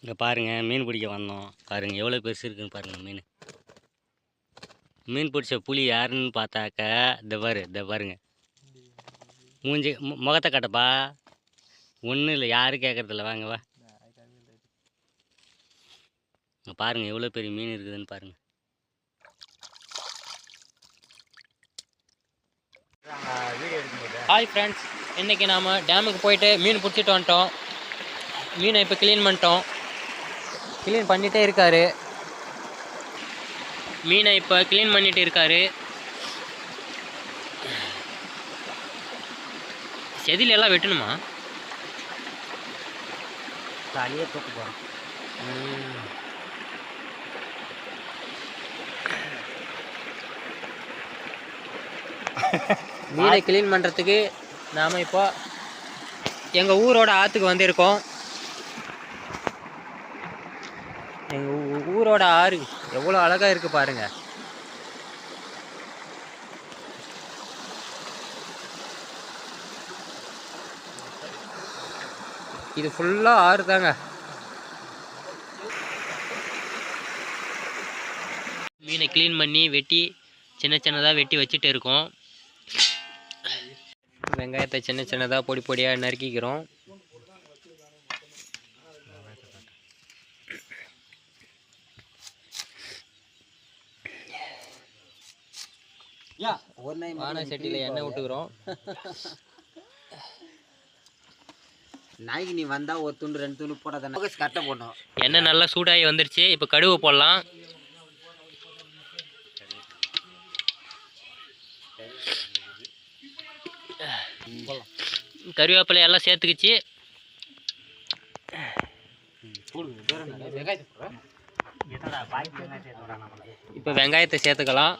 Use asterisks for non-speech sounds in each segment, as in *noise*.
இங்கே பாருங்கள் மீன் பிடிக்க வந்தோம். பாருங்கள் எவ்வளோ பெருசு இருக்குன்னு பாருங்கள் மீன். மீன் பிடிச்ச புளி யாருன்னு பார்த்தாக்க இந்த பாரு இந்த பாருங்க. மூஞ்சி மு- முகத்தை கட்டப்பா. ஒன்றும் இல்லை யாரும் கேட்கறதில்ல வாங்க வா. இங்க எவ்வளோ பெரிய மீன் இருக்குதுன்னு பாருங்கள் ஹாய் ஃப்ரெண்ட்ஸ் இன்றைக்கி நாம் டேமுக்கு போயிட்டு மீன் பிடிச்சிட்டு வந்துட்டோம். மீனை இப்போ க்ளீன் பண்ணிட்டோம். க்ளீன் பண்ணிகிட்டே இருக்காரு. மீனை இப்போ க்ளீன் பண்ணிட்டு இருக்காரு. செதில் எல்லாம் வெட்டணுமா? காலியாக தூக்க போகிறோம் மீனை க்ளீன் பண்ணுறதுக்கு நாம் இப்போ எங்கள் ஊரோட ஆற்றுக்கு வந்திருக்கோம். எங்கள் ஊரோட ஆறு. எவ்வளோ அழகாக இருக்குது பாருங்க. இது ஃபுல்லாக ஆறு தாங்க. மீனை க்ளீன் பண்ணி வெட்டி சின்ன சின்னதாக வெட்டி வச்சுட்டு இருக்கோம். வெங்காயத்தை சின்ன சின்னதாக பொடி பொடியாக நறுக்கிக்கிறோம். பானை சட்டியில் எண்ணெய் விட்டுக்கிறோம் நாய்க்கு நீ வந்தா ஒரு துண்டு ரெண்டு துண்டு போடாத கரெக்டாக போடணும். எண்ணெய் நல்லா சூடாகி வந்துருச்சு. இப்போ கடுகு போடலாம். கறிவேப்பிலை எல்லாம் சேர்த்துக்கிச்சு. இப்போ வெங்காயத்தை சேர்த்துக்கலாம்.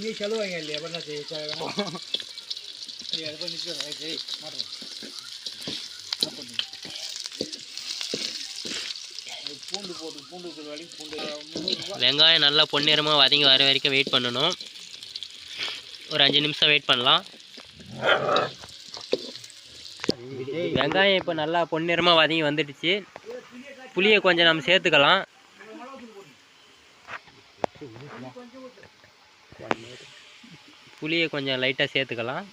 நீ செலவாங்க இல்லையா? பண்ண *laughs* பூண்டு போட்டு பூண்டு இருக்கிற வரைக்கும் பூண்டு வெங்காயம் நல்லா பொன்னிறமாக வதங்கி வர வரைக்கும் வெயிட் பண்ணணும். ஒரு அஞ்சு நிமிஷம் வெயிட் பண்ணலாம். வெங்காயம் இப்போ நல்லா பொன்னிறமாக வதங்கி வந்துடுச்சு. புளியை கொஞ்சம் நம்ம சேர்த்துக்கலாம். புளியை கொஞ்சம் லைட்டாக சேர்த்துக்கலாம்.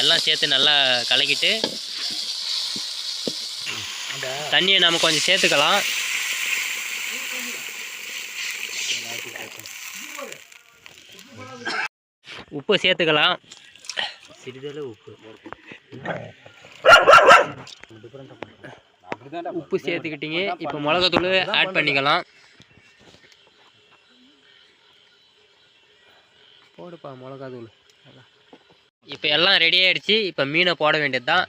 எல்லாம் சேர்த்து நல்லா கலக்கிட்டு தண்ணியை நம்ம கொஞ்சம் சேர்த்துக்கலாம். உப்பு சேர்த்துக்கலாம். சிறிதளவு உப்பு. உப்பு சேர்த்துக்கிட்டீங்க. இப்போ மிளகாத்தூள் ஆட் பண்ணிக்கலாம். போடுப்பா மிளகாத்தூள். இப்போ எல்லாம் ரெடி ஆயிடுச்சு. இப்போ மீனை போட வேண்டியது தான்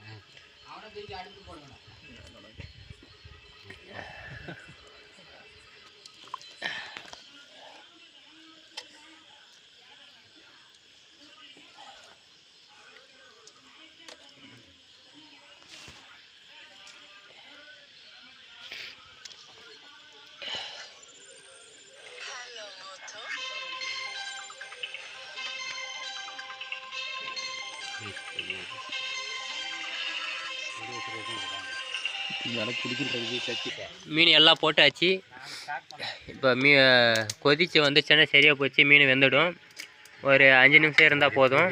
மீன் எல்லாம் போட்டாச்சு. இப்போ மீ கொதிச்சு வந்துச்சுன்னா சரியாக போச்சு. மீன் வெந்துடும். ஒரு அஞ்சு நிமிஷம் இருந்தால் போதும்.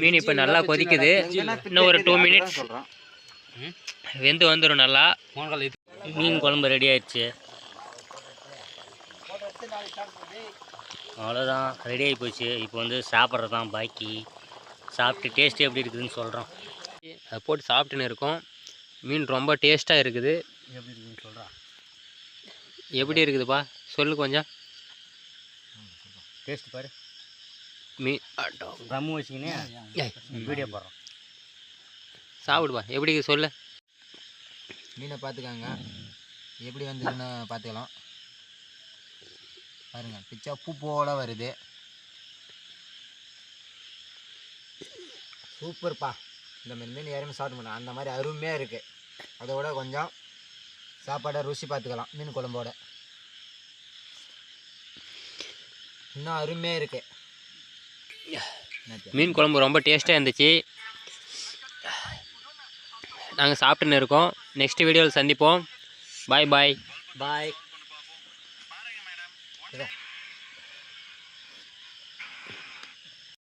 மீன் இப்போ நல்லா கொதிக்குது. இன்னும் ஒரு டூ மினிட்ஸ் வெந்து வந்துடும் நல்லா. மீன் குழம்பு ரெடி ஆயிடுச்சு. அவ்வளோதான் ரெடி ஆகி போச்சு. இப்போ வந்து சாப்பிட்றது தான் பாக்கி. சாப்பிட்டு டேஸ்ட் எப்படி இருக்குதுன்னு சொல்கிறோம் அதை போட்டு சாப்பிட்டுன்னு இருக்கோம். மீன் ரொம்ப டேஸ்ட்டாக இருக்குது. எப்படி இருக்குதுன்னு சொல்கிறான் எப்படி இருக்குதுப்பா? சொல்லு கொஞ்சம். டேஸ்ட் பாரு. மீன் ட்ரம்மு வச்சுக்கினே வீடியோ போடுறோம். சாப்பிடுப்பா. எப்படி சொல்லு. மீனை பார்த்துக்காங்க. எப்படி வந்ததுன்னு பார்த்துக்கலாம். பாருங்க பிச்சா பூ போல வருது. சூப்பர்ப்பா. இந்த மாதிரி மீன் யாருமே சாப்பிட மாட்டோம் அந்த மாதிரி அருமையாக இருக்குது அதோட கொஞ்சம் சாப்பாடை ருசி பார்த்துக்கலாம் மீன் குழம்போட. இன்னும் அருமையாக இருக்கு. என்னாச்சு? மீன் குழம்பு ரொம்ப டேஸ்ட்டாக இருந்துச்சு. நாங்கள் சாப்பிட்டுன்னு இருக்கோம். நெக்ஸ்ட் வீடியோவில் சந்திப்போம். பாய் பாய் பாய் இதோ